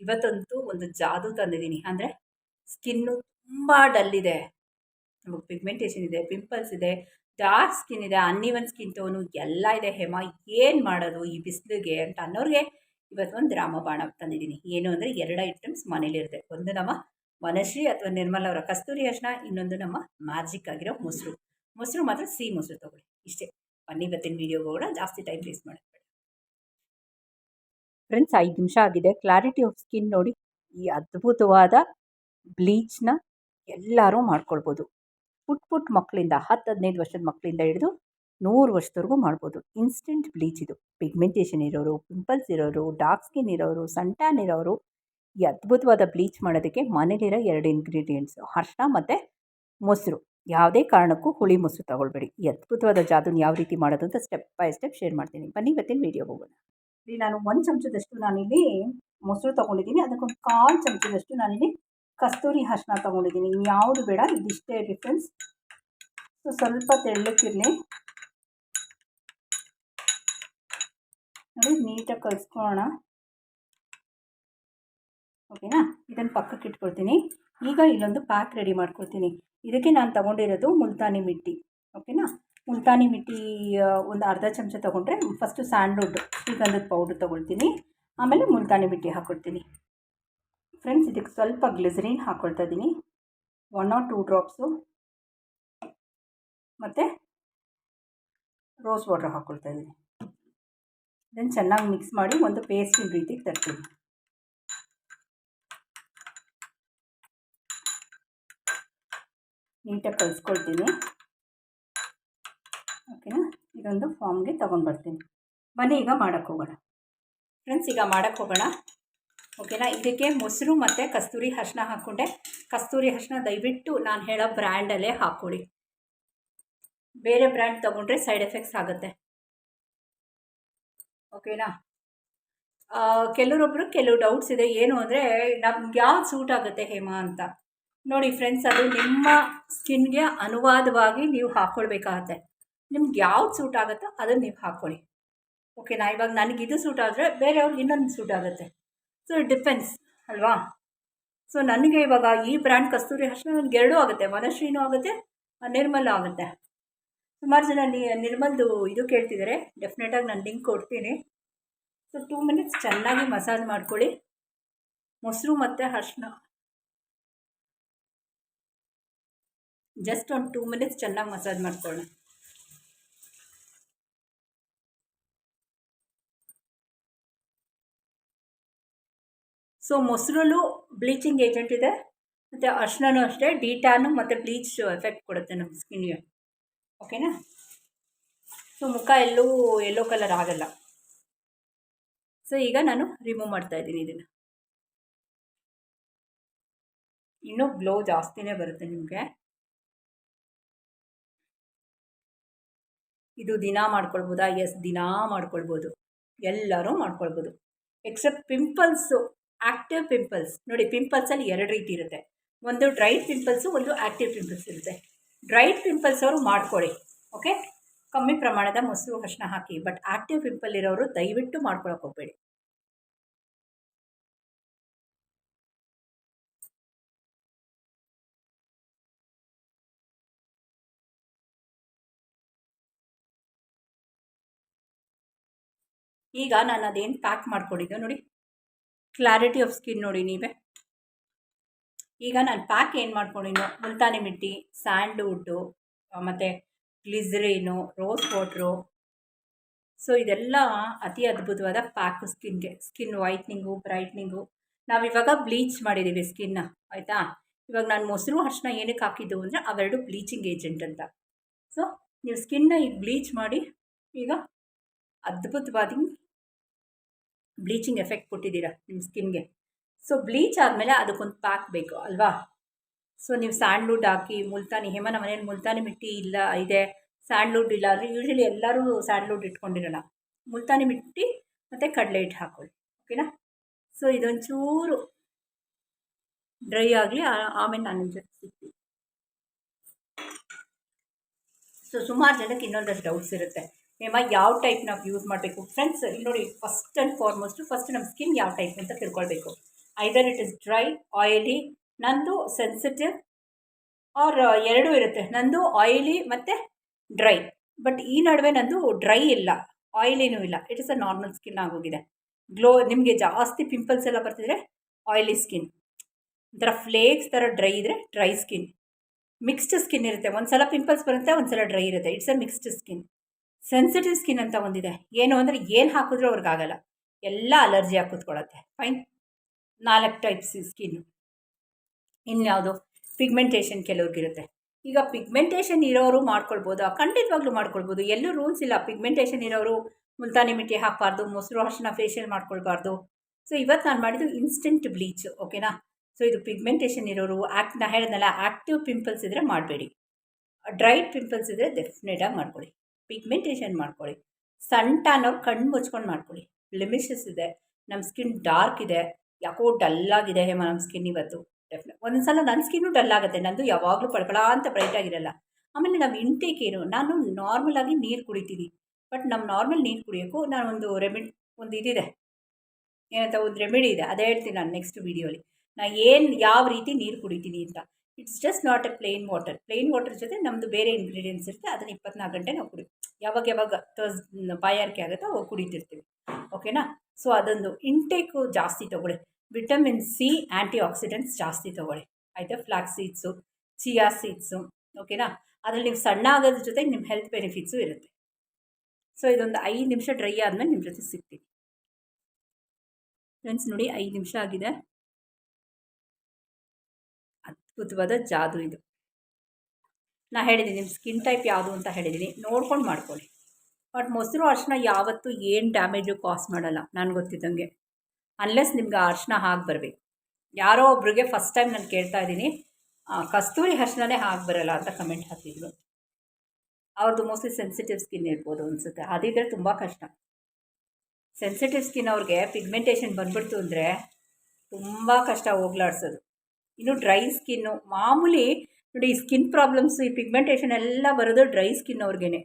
ಇವತ್ತಂತೂ ಒಂದು ಜಾದು ತಂದಿದ್ದೀನಿ. ಅಂದರೆ ಸ್ಕಿನ್ನು ತುಂಬ ಡಲ್ ಇದೆ. ನಮಗೆ ಪಿಗ್ಮೆಂಟೇಷನ್ ಇದೆ ಪಿಂಪಲ್ಸ್ ಇದೆ ಡಾರ್ಕ್ ಸ್ಕಿನ್ ಇದೆ ಅನ್ನಿವನ್ ಸ್ಕಿನ್ ಟೋನು ಎಲ್ಲ ಇದೆ. ಹೇಮ, ಏನು ಮಾಡೋದು ಈ ಬಿಸಿಲಿಗೆ ಅಂತ ಅನ್ನೋರಿಗೆ ಇವತ್ತು ಒಂದು ರಾಮಬಾಣ ತಂದಿದ್ದೀನಿ. ಏನು ಅಂದರೆ ಎರಡು ಐಟಮ್ಸ್ ಮನೇಲಿರುತ್ತೆ ಒಂದು ನಮ್ಮ ಮನಶ್ರೀ ಅಥವಾ ನಿರ್ಮಲ ಅವರ ಕಸ್ತೂರಿ ಅರ್ಶನ, ಇನ್ನೊಂದು ನಮ್ಮ ಮ್ಯಾಜಿಕ್ ಆಗಿರೋ ಮೊಸರು. ಮೊಸರು ಮಾತ್ರ ಸಿಹಿ ಮೊಸರು ತೊಗೊಳ್ಳಿ. ಇಷ್ಟೇ. ಬನ್ನಿ ಇವತ್ತಿನ ವೀಡಿಯೋ ಕೂಡ ಜಾಸ್ತಿ ಟೈಮ್ ವೇಸ್ಟ್ ಮಾಡಬೇಡಿ. ಫ್ರೆಂಡ್ಸ್ ಐದು ನಿಮಿಷ ಆಗಿದೆ. ಕ್ಲಾರಿಟಿ ಆಫ್ ಸ್ಕಿನ್ ನೋಡಿ, ಈ ಅದ್ಭುತವಾದ ಬ್ಲೀಚ್ನ ಎಲ್ಲರೂ ಮಾಡ್ಕೊಳ್ಬೋದು. ಪುಟ್ ಪುಟ್ ಮಕ್ಕಳಿಂದ ಹತ್ತು ಹದಿನೈದು ವರ್ಷದ ಮಕ್ಕಳಿಂದ ಹಿಡಿದು ನೂರು ವರ್ಷದವರೆಗೂ ಮಾಡ್ಬೋದು. ಇನ್ಸ್ಟೆಂಟ್ ಬ್ಲೀಚ್ ಇದು. ಪಿಗ್ಮೆಂಟೇಷನ್ ಇರೋರು ಪಿಂಪಲ್ಸ್ ಇರೋರು ಡಾರ್ಕ್ ಸ್ಕಿನ್ ಇರೋರು ಸನ್ಟ್ಯಾನ್ ಇರೋರು, ಈ ಅದ್ಭುತವಾದ ಬ್ಲೀಚ್ ಮಾಡೋದಕ್ಕೆ ಮನೇಲಿರೋ ಎರಡು ಇಂಗ್ರೀಡಿಯೆಂಟ್ಸು ಅರ್ಶಿನ ಮತ್ತು ಮೊಸರು. ಯಾವುದೇ ಕಾರಣಕ್ಕೂ ಹುಳಿ ಮೊಸರು ತಗೊಳ್ಬೇಡಿ. ಈ ಅದ್ಭುತವಾದ ಜಾದೂನ ಯಾವ ರೀತಿ ಮಾಡೋದು ಅಂತ ಸ್ಟೆಪ್ ಬೈ ಸ್ಟೆಪ್ ಶೇರ್ ಮಾಡ್ತೀನಿ. ಬನ್ನಿ ಇವತ್ತಿನ ವೀಡಿಯೋ ಹೋಗೋಣ. ಇಲ್ಲಿ ನಾನು ಒಂದು ಚಮಚದಷ್ಟು ನಾನಿಲ್ಲಿ ಮೊಸರು ತೊಗೊಂಡಿದ್ದೀನಿ. ಅದಕ್ಕೊಂದು ಕಾಲು ಚಮಚದಷ್ಟು ನಾನಿಲ್ಲಿ ಕಸ್ತೂರಿ ಅರ್ಶಿನ ತೊಗೊಂಡಿದ್ದೀನಿ. ಯಾವುದು ಬೇಡ, ಇದಿಷ್ಟೇ ಡಿಫ್ರೆನ್ಸ್ ಸೊ ಸ್ವಲ್ಪ ತೆಳ್ಳಕ್ಕಿರಲಿ. ನೋಡಿ, ನೀಟಾಗಿ ಕಲಿಸ್ಕೊಳ್ಳೋಣ. ಓಕೆನಾ? ಇದನ್ನು ಪಕ್ಕಕ್ಕೆ ಇಟ್ಕೊಳ್ತೀನಿ. ಈಗ ಇಲ್ಲೊಂದು ಪ್ಯಾಕ್ ರೆಡಿ ಮಾಡ್ಕೊಳ್ತೀನಿ. ಇದಕ್ಕೆ ನಾನು ತೊಗೊಂಡಿರೋದು ಮುಲ್ತಾನಿ ಮಿಟ್ಟಿ. ಓಕೆನಾ? ಮುಲ್ತಾನಿ ಮಿಟ್ಟಿ ಒಂದು ಅರ್ಧ ಚಮಚ ತೊಗೊಂಡ್ರೆ ಫಸ್ಟು ಸ್ಯಾಂಡ್ವುಡ್ ಶ್ರೀಗಂಧದ ಪೌಡ್ರ್ ತೊಗೊಳ್ತೀನಿ. ಆಮೇಲೆ ಮುಲ್ತಾನಿ ಮಿಟ್ಟಿ ಹಾಕ್ಕೊಳ್ತೀನಿ ಫ್ರೆಂಡ್ಸ್ ಇದಕ್ಕೆ ಸ್ವಲ್ಪ ಗ್ಲಿಸರಿನ್ ಹಾಕ್ಕೊಳ್ತಾ ಇದ್ದೀನಿ. ಒನ್ ಆರ್ ಟೂ ಡ್ರಾಪ್ಸು ಮತ್ತು ರೋಸ್ ವಾಟರ್ ಹಾಕ್ಕೊಳ್ತಾ ಇದ್ದೀನಿ. ಇದನ್ನು ಚೆನ್ನಾಗಿ ಮಿಕ್ಸ್ ಮಾಡಿ ಒಂದು ಪೇಸ್ಟಿನ ರೀತಿಗೆ ತರ್ತೀನಿ. ನೀಟಾಗಿ ಕಲಿಸ್ಕೊಳ್ತೀನಿ. ಓಕೆನಾ? ಇದೊಂದು ಫಾರ್ಮ್ಗೆ ತೊಗೊಂಡ್ಬರ್ತೀನಿ ಬನ್ನಿ, ಈಗ ಮಾಡೋಕ್ಕೆ ಹೋಗೋಣ. ಫ್ರೆಂಡ್ಸ್ ಈಗ ಮಾಡೋಕ್ಕೆ ಹೋಗೋಣ. ಓಕೆನಾ? ಇದಕ್ಕೆ ಮೊಸರು ಮತ್ತು ಕಸ್ತೂರಿ ಹರ್ಷಣ ಹಾಕ್ಕೊಂಡೆ. ಕಸ್ತೂರಿ ಹರ್ಷಣ ದಯವಿಟ್ಟು ನಾನು ಹೇಳೋ ಬ್ರ್ಯಾಂಡಲ್ಲೇ ಹಾಕ್ಕೊಳ್ಳಿ ಬೇರೆ ಬ್ರ್ಯಾಂಡ್ ತೊಗೊಂಡ್ರೆ ಸೈಡ್ ಎಫೆಕ್ಟ್ಸ್ ಆಗುತ್ತೆ. ಓಕೆನಾ? ಕೆಲವರೊಬ್ಬರು ಕೆಲವು ಡೌಟ್ಸ್ ಇದೆ. ಏನು ಅಂದರೆ, ನಮ್ಗೆ ಯಾವ್ದು ಸೂಟ್ ಆಗುತ್ತೆ ಹೇಮಾ ಅಂತ. ನೋಡಿ ಫ್ರೆಂಡ್ಸ್ ಅದು ನಿಮ್ಮ ಸ್ಕಿನ್ಗೆ ಅನುವಾದವಾಗಿ ನೀವು ಹಾಕ್ಕೊಳ್ಬೇಕಾಗತ್ತೆ ನಿಮ್ಗೆ ಯಾವ್ದು ಸೂಟ್ ಆಗುತ್ತೋ ಅದನ್ನು ನೀವು ಹಾಕ್ಕೊಳ್ಳಿ ಓಕೆನಾ ಇವಾಗ ಇದು ಸೂಟ್ ಆದರೆ ಬೇರೆಯವ್ರಿಗೆ ಇನ್ನೊಂದು ಸೂಟ್ ಆಗುತ್ತೆ. ಸೊ ಇಟ್ ಡಿಪೆಂಡ್ಸ್ ಅಲ್ವಾ? ಸೊ ನನಗೆ ಇವಾಗ ಈ ಬ್ರ್ಯಾಂಡ್ ಕಸ್ತೂರಿ ಅರ್ಶಿನ ನನಗೆ ಎರಡೂ ಆಗುತ್ತೆ. ಮನಶ್ರೀನೂ ಆಗುತ್ತೆ ನಿರ್ಮಲ್ ಆಗುತ್ತೆ. ಸುಮಾರು ಜನ ನಿರ್ಮಲ್ದು ಇದು ಕೇಳ್ತಿದ್ದಾರೆ ಡೆಫಿನೆಟಾಗಿ ನಾನು ಲಿಂಕ್ ಕೊಡ್ತೀನಿ. ಸೊ ಟೂ ಮಿನಿಟ್ಸ್ ಚೆನ್ನಾಗಿ ಮಸಾಜ್ ಮಾಡ್ಕೊಳ್ಳಿ. ಮೊಸರು ಮತ್ತು ಅರ್ಶಿನ ಜಸ್ಟ್ ಒಂದು ಟೂ ಮಿನಿಟ್ಸ್ ಚೆನ್ನಾಗಿ ಮಸಾಜ್ ಮಾಡ್ಕೊಳ್ಳೋಣ. ಸೊ ಮೊಸರಲ್ಲೂ ಬ್ಲೀಚಿಂಗ್ ಏಜೆಂಟ್ ಇದೆ. ಮತ್ತು ಅರ್ಶನೂ ಅಷ್ಟೇ ಡಿಟ್ಯಾನು ಮತ್ತು ಬ್ಲೀಚ್ ಎಫೆಕ್ಟ್ ಕೊಡುತ್ತೆ ನಮ್ಮ ಸ್ಕಿನ್ಗೆ ಓಕೆನಾ ಸೊ ಮುಖ ಎಲ್ಲೂ ಯೆಲ್ಲೋ ಕಲರ್ ಆಗಲ್ಲ. ಸೊ ಈಗ ನಾನು ರಿಮೂವ್ ಮಾಡ್ತಾ ಇದ್ದೀನಿ ಇದನ್ನು. ಇನ್ನೂ ಗ್ಲೋ ಜಾಸ್ತಿನೇ ಬರುತ್ತೆ ನಿಮಗೆ. ಇದು ದಿನ ಮಾಡ್ಕೊಳ್ಬೋದಾ? ಎಸ್ ದಿನ ಮಾಡ್ಕೊಳ್ಬೋದು. ಎಲ್ಲರೂ ಮಾಡ್ಕೊಳ್ಬೋದು. ಎಕ್ಸೆಪ್ಟ್ ಪಿಂಪಲ್ಸು ಆ್ಯಕ್ಟಿವ್ ಪಿಂಪಲ್ಸ್ ನೋಡಿ ಪಿಂಪಲ್ಸಲ್ಲಿ ಎರಡು ರೀತಿ ಇರುತ್ತೆ. ಒಂದು ಡ್ರೈಡ್ ಪಿಂಪಲ್ಸು ಒಂದು ಆ್ಯಕ್ಟಿವ್ ಪಿಂಪಲ್ಸ್ ಇರುತ್ತೆ. ಡ್ರೈಡ್ ಪಿಂಪಲ್ಸ್ ಅವರು ಮಾಡ್ಕೊಳ್ಳಿ ಓಕೆ ಕಮ್ಮಿ ಪ್ರಮಾಣದ ಮೊಸರು ಹಶ್ನ ಹಾಕಿ ಬಟ್ ಆ್ಯಕ್ಟಿವ್ ಪಿಂಪಲ್ ಇರೋರು ದಯವಿಟ್ಟು ಮಾಡ್ಕೊಳಕ್ಕೆ ಹೋಗಬೇಡಿ. ಈಗ ನಾನು ಅದೇನು ಪ್ಯಾಕ್ ಮಾಡ್ಕೊಂಡಿದ್ದೆ ನೋಡಿ. ಕ್ಲಾರಿಟಿ ಆಫ್ ಸ್ಕಿನ್ ನೋಡಿ ನೀವೇ. ಈಗ ನಾನು ಪ್ಯಾಕ್ ಏನು ಮಾಡ್ಕೊಂಡಿನೋ ಮುಲ್ತಾನಿ ಮಿಟ್ಟಿ ಸ್ಯಾಂಡ್ವುಡ್ಡು ಮತ್ತು ಗ್ಲಿಸ್ರೀನು ರೋಸ್ ವಾಟ್ರು ಸೊ ಇದೆಲ್ಲ ಅತಿ ಅದ್ಭುತವಾದ ಪ್ಯಾಕು ಸ್ಕಿನ್ಗೆ ಸ್ಕಿನ್ ವೈಟ್ನಿಂಗು ಬ್ರೈಟ್ನಿಂಗು ನಾವಿವಾಗ ಬ್ಲೀಚ್ ಮಾಡಿದ್ದೀವಿ ಸ್ಕಿನ್ನ ಆಯಿತಾ? ಇವಾಗ ನಾನು ಮೊಸರು ಅರ್ಶಿನ ಏನಕ್ಕೆ ಹಾಕಿದ್ದು ಅಂದರೆ ಅವೆರಡು ಬ್ಲೀಚಿಂಗ್ ಏಜೆಂಟ್ ಅಂತ. ಸೊ ನೀವು ಸ್ಕಿನ್ನ ಈಗ ಬ್ಲೀಚ್ ಮಾಡಿ, ಈಗ ಅದ್ಭುತವಾದ ಬ್ಲೀಚಿಂಗ್ ಎಫೆಕ್ಟ್ ಕೊಟ್ಟಿದ್ದೀರಾ ನಿಮ್ಮ ಸ್ಕಿನ್ಗೆ? ಸೊ ಬ್ಲೀಚ್ ಆದಮೇಲೆ ಅದಕ್ಕೊಂದು ಪ್ಯಾಕ್ ಬೇಕು ಅಲ್ವಾ? ಸೊ ನೀವು ಸ್ಯಾಂಡ್ಲುಡ್ ಹಾಕಿ, ಮುಲ್ತಾನಿ ಹೇಮ ನಮ್ಮ ಮನೇಲಿ ಮುಲ್ತಾನಿ ಮಿಟ್ಟಿ ಇಲ್ಲ, ಇದೆ ಸ್ಯಾಂಡ್ಲುಡ್ ಇಲ್ಲ ಅಂದರೆ ಯೂಶ್ವಲಿ ಎಲ್ಲರೂ ಸ್ಯಾಂಡ್ಲುಡ್ ಇಟ್ಕೊಂಡಿರಲ್ಲ. ಮುಲ್ತಾನಿ ಮಿಟ್ಟಿ ಮತ್ತು ಕಡಲೆ ಹಿಟ್ಟು ಹಾಕ್ಕೊಳ್ಳಿ ಓಕೆನಾ ಸೊ ಇದೊಂಚೂರು ಡ್ರೈ ಆಗಲಿ ಆಮೇಲೆ ನಾನು ನಿಮ್ಮ ಜೊತೆ ಸಿಗ್ತೀನಿ. ಸೊ ಸುಮಾರು ಜನಕ್ಕೆ ಇನ್ನೊಂದಷ್ಟು ಡೌಟ್ಸ್ ಇರುತ್ತೆ. ಹೇಮ ಯಾವ ಟೈಪ್ ನಾವು ಯೂಸ್ ಮಾಡಬೇಕು? ಫ್ರೆಂಡ್ಸ್ ಇಲ್ಲಿ ನೋಡಿ ಫಸ್ಟ್ ಆ್ಯಂಡ್ ಫಾರ್ಮೋಸ್ಟು ಫಸ್ಟ್ ನಮ್ಮ ಸ್ಕಿನ್ ಯಾವ ಟೈಪ್ ಅಂತ ತಿಳ್ಕೊಳ್ಬೇಕು. Either it is dry oily ನಂದು ಸೆನ್ಸಿಟಿವ್ ಆರ್ ಎರಡೂ ಇರುತ್ತೆ. ನಂದು ಆಯಿಲಿ ಮತ್ತು ಡ್ರೈ ಬಟ್ ಈ ನಡುವೆ ನಂದು ಡ್ರೈ ಇಲ್ಲ ಆಯಿಲಿನೂ ಇಲ್ಲ. It is a normal skin ಆಗೋಗಿದೆ. ಗ್ಲೋ ನಿಮಗೆ ಜಾಸ್ತಿ ಪಿಂಪಲ್ಸ್ ಎಲ್ಲ ಬರ್ತಿದ್ರೆ ಆಯಿಲಿ ಸ್ಕಿನ್ ಒಂಥರ ಫ್ಲೇಕ್ಸ್ ಥರ ಡ್ರೈ ಇದ್ದರೆ ಡ್ರೈ ಸ್ಕಿನ್ ಮಿಕ್ಸ್ಡ್ ಸ್ಕಿನ್ ಇರುತ್ತೆ. ಒಂದು ಸಲ ಪಿಂಪಲ್ಸ್ ಬರುತ್ತೆ ಒಂದು ಸಲ ಡ್ರೈ ಇರುತ್ತೆ. It's a mixed skin sensitive skin ಅಂತ ಒಂದಿದೆ. ಏನು ಅಂದರೆ ಏನು ಹಾಕಿದ್ರೂ ಅವ್ರಿಗಾಗಲ್ಲ. ಎಲ್ಲ ಅಲರ್ಜಿ ಆಗಿ ಕೂತ್ಕೊಳ್ಳುತ್ತೆ ಫೈನ್ ನಾಲ್ಕು ಟೈಪ್ಸ್ ಸ್ಕಿನ್ ಇನ್ಯಾವುದು? ಪಿಗ್ಮೆಂಟೇಷನ್ ಕೆಲವ್ರಿಗಿರುತ್ತೆ. ಈಗ ಪಿಗ್ಮೆಂಟೇಷನ್ ಇರೋರು ಮಾಡ್ಕೊಳ್ಬೋದು. ಖಂಡಿತವಾಗ್ಲೂ ಮಾಡ್ಕೊಳ್ಬೋದು. ಎಲ್ಲೂ ರೂಲ್ಸ್ ಇಲ್ಲ. ಪಿಗ್ಮೆಂಟೇಷನ್ ಇರೋರು ಮುಲ್ತಾನಿ ಮಿಟ್ಟಿ ಹಾಕಬಾರ್ದು, ಮೊಸರು ಅರ್ಶಿನ ಫೇಶಿಯಲ್ ಮಾಡ್ಕೊಳ್ಬಾರ್ದು. ಸೊ ಇವತ್ತು ನಾನು ಮಾಡಿದ್ದು ಇನ್ಸ್ಟೆಂಟ್ ಬ್ಲೀಚ್ ಓಕೆನಾ ಸೊ ಇದು ಪಿಗ್ಮೆಂಟೇಷನ್ ಇರೋರು ಆ್ಯಕ್ಟ್ ನಾ ಹೇಳಿದ್ನಲ್ಲ ಆ್ಯಕ್ಟಿವ್ ಪಿಂಪಲ್ಸ್ ಇದ್ದರೆ ಮಾಡಬೇಡಿ. ಡ್ರೈಡ್ ಪಿಂಪಲ್ಸ್ ಇದ್ದರೆ ಡೆಫಿನೆಟಾಗಿ ಮಾಡ್ಕೊಳ್ಳಿ. ಪಿಗ್ಮೆಂಟೇಷನ್ ಮಾಡ್ಕೊಳ್ಳಿ. ಅನ್ನೋರು ಕಣ್ಣು ಮುಚ್ಕೊಂಡು ಮಾಡ್ಕೊಳ್ಳಿ. ಬ್ಲೆಮಿಷಸ್ ಇದೆ ನಮ್ಮ ಸ್ಕಿನ್ ಡಾರ್ಕ್ ಇದೆ, ಯಾಕೋ ಡಲ್ಲಾಗಿದೆ ಹೇಮ ನಮ್ಮ ಸ್ಕಿನ್ ಇವತ್ತು. ಡೆಫಿನೆಟ್ ಒಂದೊಂದು ಸಲ ನನ್ನ ಸ್ಕಿನ್ನು ಡಲ್ ಆಗುತ್ತೆ, ನಂದು ಯಾವಾಗಲೂ ಪಳಪಳ ಅಂತ ಬ್ರೈಟ್ ಆಗಿರಲ್ಲ. ಆಮೇಲೆ ನಮ್ಮ ಇಂಟೇಕ್ ಏನು, ನಾನು ನಾರ್ಮಲಾಗಿ ನೀರು ಕುಡಿತೀನಿ. ಬಟ್ ನಮ್ಮ ನಾರ್ಮಲ್ ನೀರು ಕುಡಿಯೋಕ್ಕೂ ನಾನು ಒಂದು ರೆಮಿಡಿ ಒಂದು ಇದಿದೆ. ಏನಂತ, ಒಂದು ರೆಮಿಡಿ ಇದೆ. ಅದೇ ಹೇಳ್ತೀನಿ ನಾನು ನೆಕ್ಸ್ಟ್ ವೀಡಿಯೋಲಿ ನಾ ಏನು, ಯಾವ ರೀತಿ ನೀರು ಕುಡಿತೀನಿ ಅಂತ. It's just not a plain water plain water ಜೊತೆ ನಮ್ಮದು ಬೇರೆ ಇಂಗ್ರೀಡಿಯೆಂಟ್ಸ್ ಇರುತ್ತೆ. ಅದನ್ನು ಇಪ್ಪತ್ನಾಲ್ಕು ಗಂಟೆ ನಾವು ಕುಡಿ, ಯಾವಾಗ ಯಾವಾಗ ತರ್ಸ್ ಬಾಯಾರಿಕೆ ಆಗುತ್ತೋ ಅವಾಗ ಕುಡಿತಿರ್ತೀವಿ. ಓಕೆನಾ ಸೊ ಅದೊಂದು ಇಂಟೇಕು ಜಾಸ್ತಿ ತೊಗೊಳ್ಳಿ. ವಿಟಮಿನ್ ಸಿ ಆ್ಯಂಟಿ ಆಕ್ಸಿಡೆಂಟ್ಸ್ ಜಾಸ್ತಿ ತೊಗೊಳ್ಳಿ. ಆಯಿತಾ? ಫ್ಲಾಕ್ಸ್ ಸೀಡ್ಸು ಚಿಯಾ ಸೀಡ್ಸು ಓಕೆನಾ ಅದರಲ್ಲಿ ನೀವು ಸಣ್ಣ ಆಗೋದ್ರ ಜೊತೆ ನಿಮ್ಮ ಹೆಲ್ತ್ ಬೆನಿಫಿಟ್ಸು ಇರುತ್ತೆ. ಸೊ ಇದೊಂದು ಐದು ನಿಮಿಷ ಡ್ರೈ ಆದಮೇಲೆ ನಿಮ್ಮ ಜೊತೆ ಸಿಗ್ತೀನಿ. ಫ್ರೆಂಡ್ಸ್ ನೋಡಿ, ಐದು ನಿಮಿಷ ಆಗಿದೆ. ಅದ್ಭುತವಾದ ಜಾದು ಇದು. ನಾ ಹೇಳಿದ್ದೀನಿ ನಿಮ್ಮ ಸ್ಕಿನ್ ಟೈಪ್ ಯಾವುದು ಅಂತ ಹೇಳಿದ್ದೀನಿ. ನೋಡ್ಕೊಂಡು ಮಾಡ್ಕೊಳ್ಳಿ. ಬಟ್ ಮೊಸರು ಅರ್ಶಿನ ಯಾವತ್ತೂ ಏನು ಡ್ಯಾಮೇಜು ಕಾಸ್ ಮಾಡಲ್ಲ ನಾನು ಗೊತ್ತಿದ್ದಂಗೆ. ಅನ್ಲೆಸ್ ನಿಮ್ಗೆ ಅರ್ಶಿನ ಹಾಕಿ ಬರಬೇಕು. ಯಾರೋ ಒಬ್ರಿಗೆ ಫಸ್ಟ್ ಟೈಮ್ ನಾನು ಕೇಳ್ತಾ ಇದ್ದೀನಿ ಕಸ್ತೂರಿ ಅರ್ಶಿನನೇ ಹಾಕಿ ಬರಲ್ಲ ಅಂತ ಕಮೆಂಟ್ ಹಾಕಿದ್ರು. ಅವ್ರದ್ದು ಮೋಸ್ಟ್ಲಿ ಸೆನ್ಸಿಟಿವ್ ಸ್ಕಿನ್ ಇರ್ಬೋದು ಅನಿಸುತ್ತೆ. ಅದಿದ್ರೆ ತುಂಬ ಕಷ್ಟ. ಸೆನ್ಸಿಟಿವ್ ಸ್ಕಿನ್ ಅವ್ರಿಗೆ ಪಿಗ್ಮೆಂಟೇಷನ್ ಬಂದ್ಬಿಡ್ತು ಅಂದರೆ ತುಂಬ ಕಷ್ಟ ಹೋಗ್ಲಾಡ್ಸೋದು. ಇನ್ನು ಡ್ರೈ ಸ್ಕಿನ್ನು ಮಾಮೂಲಿ ನೋಡಿ ಈ ಸ್ಕಿನ್ ಪ್ರಾಬ್ಲಮ್ಸ್ ಈ ಪಿಗ್ಮೆಂಟೇಷನ್ ಎಲ್ಲ ಬರೋದು ಡ್ರೈ ಸ್ಕಿನ್ ಅವ್ರಿಗೇನೆ.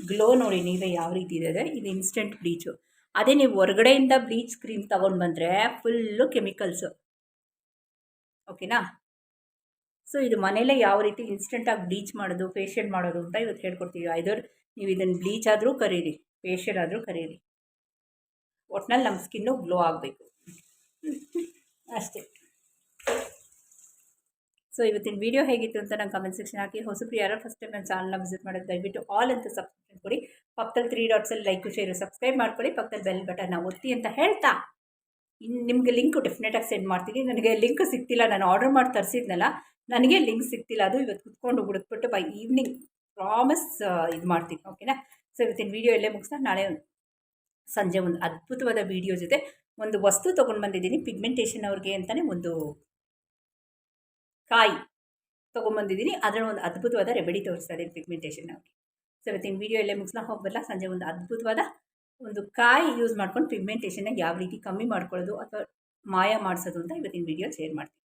ಗ್ಲೋ ನೋಡಿ ನೀವೇ ಯಾವ ರೀತಿ ಇದೆ ಇದು ಇನ್ಸ್ಟೆಂಟ್ ಬ್ಲೀಚು ಅದೇ ನೀವು ಹೊರಗಡೆಯಿಂದ ಬ್ಲೀಚ್ ಕ್ರೀಮ್ ತೊಗೊಂಡು ಬಂದರೆ ಫುಲ್ಲು ಕೆಮಿಕಲ್ಸು ಓಕೆನಾ ಸೊ ಇದು ಮನೇಲೇ ಯಾವ ರೀತಿ ಇನ್ಸ್ಟೆಂಟಾಗಿ ಬ್ಲೀಚ್ ಮಾಡೋದು ಫೇಶಿಯಲ್ ಮಾಡೋದು ಅಂತ ಇವತ್ತು ಹೇಳ್ಕೊಡ್ತೀವಿ. ಐದರ್ ನೀವು ಇದನ್ನು ಬ್ಲೀಚ್ ಆದರೂ ಕರೀರಿ ಫೇಶಿಯಲ್ ಆದರೂ ಕರೀರಿ. ಒಟ್ನಲ್ಲಿ ನಮ್ಮ ಸ್ಕಿನ್ನು ಗ್ಲೋ ಆಗಬೇಕು. ಅಷ್ಟೇ. ಸೊ ಇವತ್ತಿನ ವೀಡಿಯೋ ಹೇಗಿತ್ತು ಅಂತ ನಂಗೆ ಕಮೆಂಟ್ ಸೆಕ್ಷನ್ ಹಾಕಿ. ಹೊಸಬ್ರು ಯಾರೋ ಫಸ್ಟ್ ಟೈಮ್ ನನ್ನ ಚಾನಲ್ನ ವಿಸಿಟ್ ಮಾಡೋದು ದಯವಿಟ್ಟು ಆಲ್ ಅಂತ ಸಬ್ಸ್ಕ್ರೈಬ್ ಕೊಡಿ. ಪಕ್ಕದಲ್ಲಿ ತ್ರೀ ಡಾಟ್ಸಲ್ಲಿ ಲೈಕ್ ಶೇರು ಸಬ್ಸ್ಕ್ರೈಬ್ ಮಾಡ್ಕೊಳ್ಳಿ. ಪಕ್ಕದಲ್ಲಿ ಬೆಲ್ ಬಟನ್ನ ಒತ್ತಿ ಅಂತ ಹೇಳ್ತಾ. ಇನ್ನು ನಿಮಗೆ ಲಿಂಕು ಡೆಫಿನೆಟಾಗಿ ಸೆಂಡ್ ಮಾಡ್ತೀನಿ. ನನಗೆ ಲಿಂಕ್ ಸಿಗ್ತಿಲ್ಲ. ನಾನು ಆರ್ಡರ್ ಮಾಡಿ ತರಿಸಿದ್ನಲ್ಲ, ನನಗೆ ಲಿಂಕ್ ಸಿಗ್ತಿಲ್ಲ. ಅದು ಇವತ್ತು ಕುತ್ಕೊಂಡು ಹುಡುಕ್ಬಿಟ್ಟು ಬೈ ಈವ್ನಿಂಗ್ ಪ್ರಾಮಿಸ್ ಇದು ಮಾಡ್ತೀನಿ, ಓಕೆನಾ? ಸೊ ಇವತ್ತಿನ ವೀಡಿಯೋ ಎಲ್ಲೇ ಮುಗಿಸ್ತಾ, ನಾಳೆ ಸಂಜೆ ಒಂದು ಅದ್ಭುತವಾದ ವೀಡಿಯೋ ಜೊತೆ ಒಂದು ವಸ್ತು ತೊಗೊಂಡು ಬಂದಿದ್ದೀನಿ ಪಿಗ್ಮೆಂಟೇಷನ್ ಅವ್ರಿಗೆ ಅಂತಲೇ ಒಂದು ಕಾಯಿ ತೊಗೊಂಬಂದಿದ್ದೀನಿ ಅದರ ಒಂದು ಅದ್ಭುತವಾದ ರೆಮಿಡಿ ತೋರಿಸ್ತಾ ಇದ್ದೀನಿ ಪಿಗ್ಮೆಂಟೇಷನ್ ಅವ್ರಿಗೆ. ಸೊ ಇವತ್ತಿನ ವೀಡಿಯೋ ಎಲ್ಲೇ ಮುಗಿಸ್ಲಾ ಹೋಗಬಲ್ಲ ಸಂಜೆ ಒಂದು ಅದ್ಭುತವಾದ ಒಂದು ಕಾಯಿ ಯೂಸ್ ಮಾಡ್ಕೊಂಡು ಪಿಗ್ಮೆಂಟೇಷನ್ನ ಯಾವ ರೀತಿ ಕಮ್ಮಿ ಮಾಡ್ಕೊಳ್ಳೋದು ಅಥವಾ ಮಾಯ ಮಾಡಿಸೋದು ಅಂತ ಇವತ್ತಿನ ವೀಡಿಯೋ ಶೇರ್ ಮಾಡ್ತೀನಿ.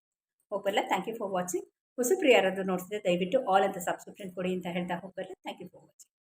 ಹೋಗಲ್ಲ ಥ್ಯಾಂಕ್ ಯು ಫಾರ್ ವಾಚಿಂಗ್ ಹೊಸಬ್ರು ಯಾರಾದರೂ ನೋಡ್ತಿದ್ರೆ ದಯವಿಟ್ಟು ಆಲ್ ಅಂತ ಸಬ್ಸ್ಕ್ರಿಪ್ಷನ್ ಕೊಡಿ ಅಂತ ಹೇಳ್ತಾ ಹೋಗಲ್ಲ ಥ್ಯಾಂಕ್ ಯು ಫಾರ್ ವಾಚಿಂಗ್